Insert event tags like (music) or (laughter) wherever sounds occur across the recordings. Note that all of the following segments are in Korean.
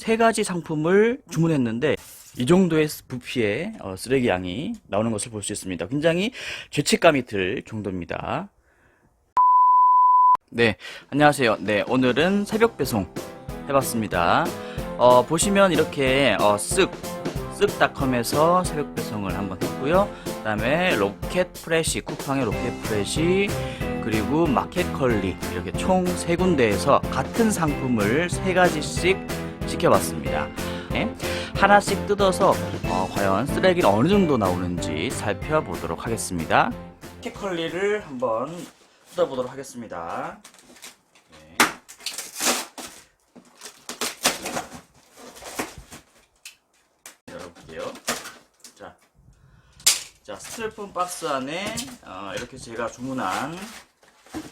세 가지 상품을 주문했는데 이 정도의 부피의 어, 쓰레기 양이 나오는 것을 볼 수 있습니다. 굉장히 죄책감이 들 정도입니다. 네, 안녕하세요. 네, 오늘은 새벽 배송 해봤습니다. 어, 보시면 이렇게 어, 쓱 쓱닷컴에서 새벽 배송을 한번 했고요. 그다음에 로켓 프레시 쿠팡의 로켓 프레시 그리고 마켓컬리 이렇게 총 세 군데에서 같은 상품을 세 가지씩 시켜봤습니다. 네, 하나씩 뜯어서 어, 과연 쓰레기는 어느 정도 나오는지 살펴보도록 하겠습니다. 마켓컬리를 한번 뜯어보도록 하겠습니다. 네. 자, 자 스티로폼 박스 안에 어, 이렇게 제가 주문한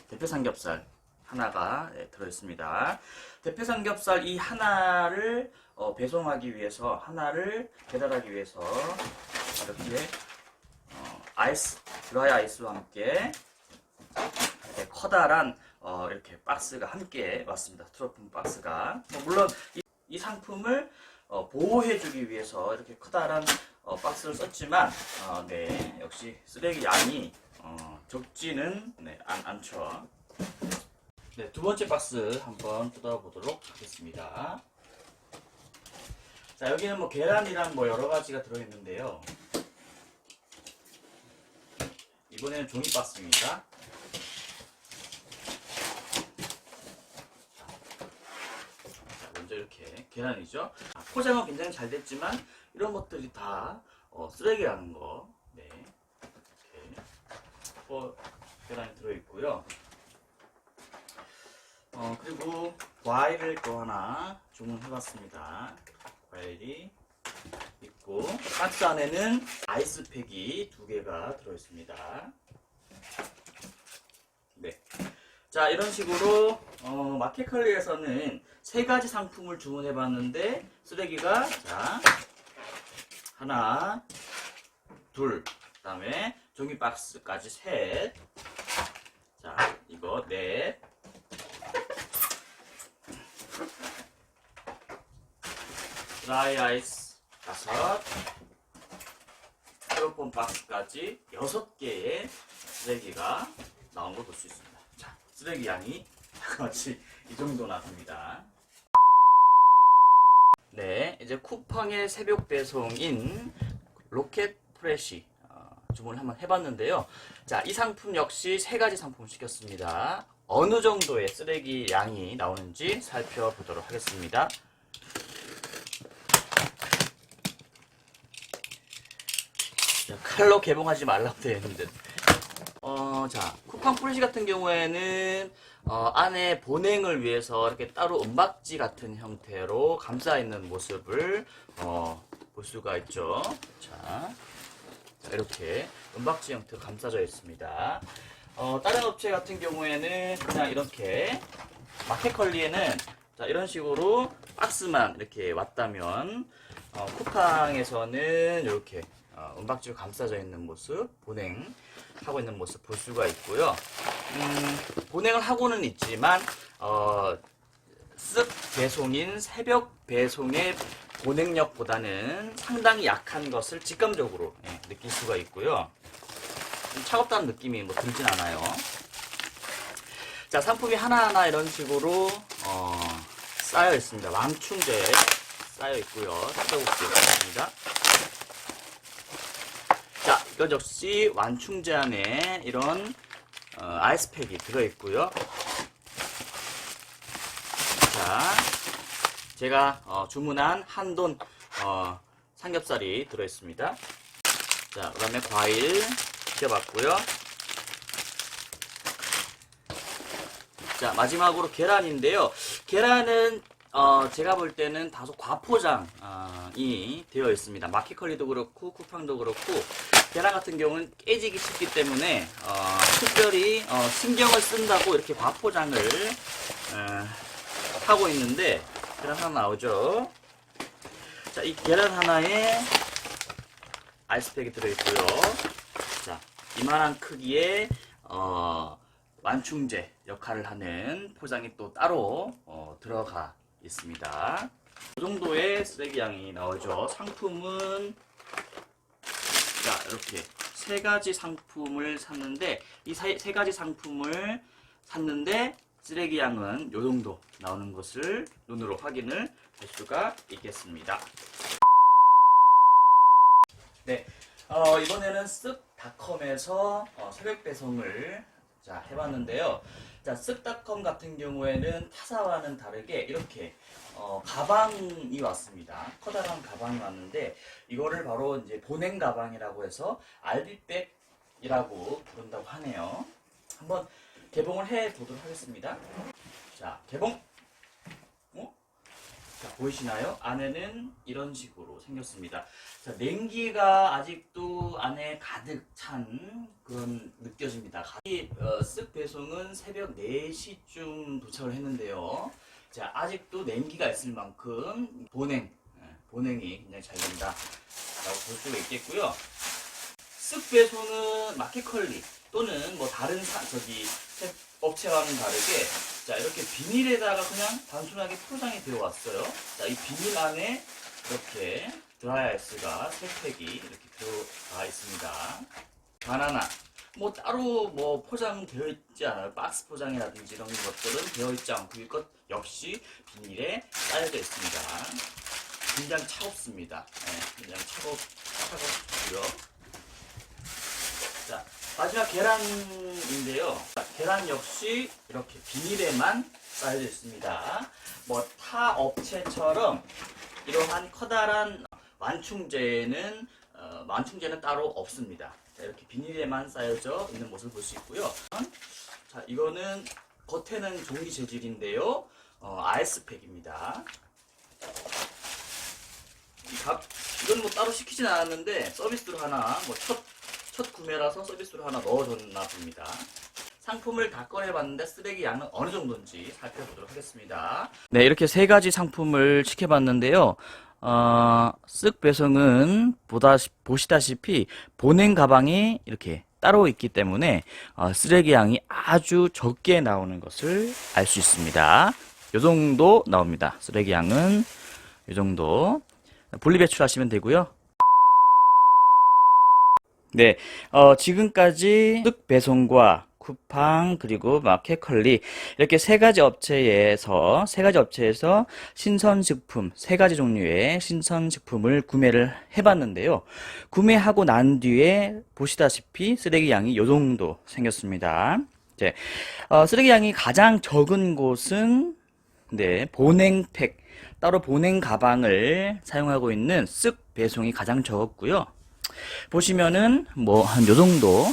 대패 삼겹살 하나가 네, 들어있습니다. 대패 삼겹살 이 하나를 어, 배송하기 위해서 하나를 배달하기 위해서 이렇게 어, 아이스 드라이 아이스와 함께 이렇게 커다란 어, 이렇게 박스가 함께 왔습니다. 트로폰 박스가 뭐 물론 이, 이 상품을 어, 보호해주기 위해서 이렇게 커다란 어, 박스를 썼지만 어, 네 역시 쓰레기 양이 어, 적지는 네, 않, 않죠. 네, 두 번째 박스 한번 뜯어보도록 하겠습니다. 자, 여기는 뭐 계란이랑 뭐 여러 가지가 들어있는데요. 이번에는 종이 박스입니다. 자, 먼저 이렇게 계란이죠. 아, 포장은 굉장히 잘 됐지만 이런 것들이 다 어, 쓰레기라는 거. 네. 이렇게 어, 계란이 들어있고요. 어, 그리고 과일을 또 하나 주문해봤습니다. 과일이 있고 박스 안에는 아이스팩이 두 개가 들어있습니다. 네. 자 이런 식으로 어, 마켓컬리에서는 세 가지 상품을 주문해 봤는데 쓰레기가 자 하나 둘 그다음에 종이 박스까지 셋. 자 이거 넷. 드라이 아이스 다섯, 스티로폼 박스까지 여섯 개의 쓰레기가 나온 걸 볼 수 있습니다. 자, 쓰레기 양이 (laughs) 같이 이 정도나 됩니다. 네, 이제 쿠팡의 새벽 배송인 로켓 프레시 어, 주문을 한번 해봤는데요. 자, 이 상품 역시 세 가지 상품을 시켰습니다. 어느 정도의 쓰레기 양이 나오는지 살펴보도록 하겠습니다. 칼로 개봉하지 말라고 되어 있는데. 어, 자, 쿠팡 프레시 같은 경우에는, 어, 안에 보냉을 위해서 이렇게 따로 은박지 같은 형태로 감싸 있는 모습을, 어, 볼 수가 있죠. 자, 자, 이렇게 은박지 형태로 감싸져 있습니다. 어, 다른 업체 같은 경우에는 그냥 이렇게, 마켓컬리에는 자, 이런 식으로 박스만 이렇게 왔다면, 어, 쿠팡에서는 이렇게 어, 은박지로 감싸져 있는 모습, 보냉 하고 있는 모습 볼 수가 있고요. 음, 보냉을 하고는 있지만 어, 쓱 배송인 새벽 배송의 보냉력보다는 상당히 약한 것을 직감적으로 예, 느낄 수가 있고요. 좀 차갑다는 느낌이 뭐 들진 않아요. 자, 상품이 하나하나 이런 식으로 어, 쌓여 있습니다. 왕충제 쌓여 있고요. 뜯어볼게요. 자, 이것 역시 완충제 안에 이런 어, 아이스팩이 들어있고요. 자, 제가 어, 주문한 한돈 어, 삼겹살이 들어있습니다. 자, 그 다음에 과일 시켜봤고요. 자, 마지막으로 계란인데요. 계란은 어, 제가 볼 때는 다소 과포장이 되어 있습니다. 마켓컬리도 그렇고 쿠팡도 그렇고 계란 같은 경우는 깨지기 쉽기 때문에 어, 특별히 어, 신경을 쓴다고 이렇게 과포장을 어, 하고 있는데 계란 하나 나오죠. 자, 이 계란 하나에 아이스팩이 들어있고요. 자, 이만한 크기의 어, 완충제 역할을 하는 포장이 또 따로 어, 들어가 있습니다. 이 정도의 쓰레기 양이 나오죠. 상품은 자 이렇게 세 가지 상품을 샀는데 이 세 가지 상품을 샀는데 쓰레기 양은 이 정도 나오는 것을 눈으로 확인을 할 수가 있겠습니다. 네, 어, 이번에는 쓱닷컴에서 어, 새벽 배송을 자, 해봤는데요. 자, 쓱닷컴 같은 경우에는 타사와는 다르게 이렇게 어, 가방이 왔습니다. 커다란 가방이 왔는데 이거를 바로 이제 보냉 가방이라고 해서 알비백이라고 부른다고 하네요. 한번 개봉을 해 보도록 하겠습니다. 자, 개봉. 어? 자, 보이시나요? 안에는 이런 식으로 생겼습니다. 자, 냉기가 아직도 안에 가득 찬 그런 느껴집니다. 이 어, 쓱 배송은 새벽 4시쯤 도착을 했는데요. 자, 아직도 냉기가 있을 만큼 보냉, 예, 보냉이 굉장히 잘 된다. 라고 볼 수가 있겠고요. 쓱 배송은 마켓컬리 또는 뭐 다른 사, 저기 세- 업체와는 다르게 자 이렇게 비닐에다가 그냥 단순하게 포장이 되어 왔어요. 자이 비닐 안에 이렇게 드라이 아이스가 세 팩이 이렇게 들어가 있습니다. 바나나 뭐 따로 뭐 포장되어 있지 않아요. 박스 포장이라든지 이런 것들은 되어 있지 않고 이것 역시 비닐에 쌓여져 있습니다. 굉장히 차갑습니다. 네, 굉장히 차갑 차갑고요. 자, 마지막 계란인데요. 자, 계란 역시 이렇게 비닐에만 쌓여져 있습니다. 뭐 타 업체처럼 이러한 커다란 완충제는 어, 완충제는 따로 없습니다. 자, 이렇게 비닐에만 쌓여져 있는 모습을 볼 수 있고요. 자, 이거는 겉에는 종이 재질인데요. 어, 아이스팩입니다. 이 값, 이건 뭐 따로 시키진 않았는데 서비스로 하나 뭐 첫 첫 구매라서 서비스로 하나 넣어줬나 봅니다. 상품을 다 꺼내봤는데 쓰레기 양은 어느 정도인지 살펴보도록 하겠습니다. 네, 이렇게 세 가지 상품을 시켜봤는데요. 어, 쓱 배송은 보다, 보시다시피 보냉 가방이 이렇게 따로 있기 때문에 어, 쓰레기 양이 아주 적게 나오는 것을 알 수 있습니다. 요 정도 나옵니다. 쓰레기 양은 요 정도 분리 배출하시면 되고요. 네, 어, 지금까지 쓱 배송과 쿠팡 그리고 마켓컬리 이렇게 세 가지 업체에서 세 가지 업체에서 신선식품 세 가지 종류의 신선식품을 구매를 해봤는데요. 구매하고 난 뒤에 보시다시피 쓰레기 양이 요 정도 생겼습니다. 이제 어, 쓰레기 양이 가장 적은 곳은 네 보냉팩 따로 보냉 가방을 사용하고 있는 쓱 배송이 가장 적었고요. 보시면은 뭐 한 요 정도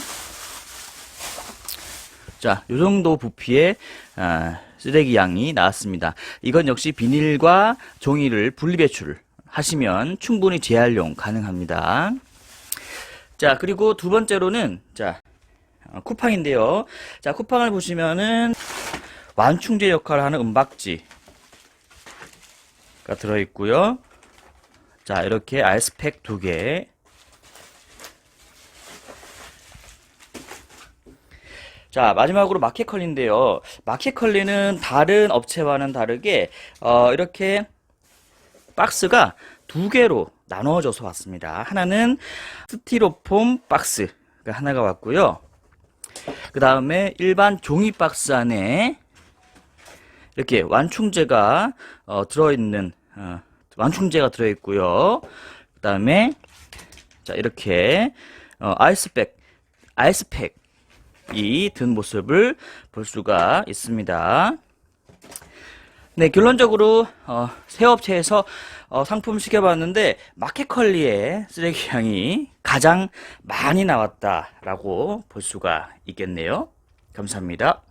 자, 요 정도 부피의 아, 쓰레기 양이 나왔습니다. 이건 역시 비닐과 종이를 분리 배출 하시면 충분히 재활용 가능합니다. 자, 그리고 두 번째로는 자, 어, 쿠팡인데요. 자, 쿠팡을 보시면은 완충제 역할을 하는 은박지가 들어 있고요. 자, 이렇게 아이스팩 두 개, 자, 마지막으로 마켓컬리인데요. 마켓컬리는 다른 업체와는 다르게, 어, 이렇게 박스가 두 개로 나눠져서 왔습니다. 하나는 스티로폼 박스, 가 하나가 왔고요. 그 다음에 일반 종이 박스 안에 이렇게 완충제가 어, 들어있는, 어, 완충제가 들어있고요. 그 다음에, 자, 이렇게, 어, 아이스백, 아이스팩, 이 든 모습을 볼 수가 있습니다. 네, 결론적으로 어, 새 업체에서 어, 상품 시켜봤는데 마켓컬리의 쓰레기 양이 가장 많이 나왔다라고 볼 수가 있겠네요. 감사합니다.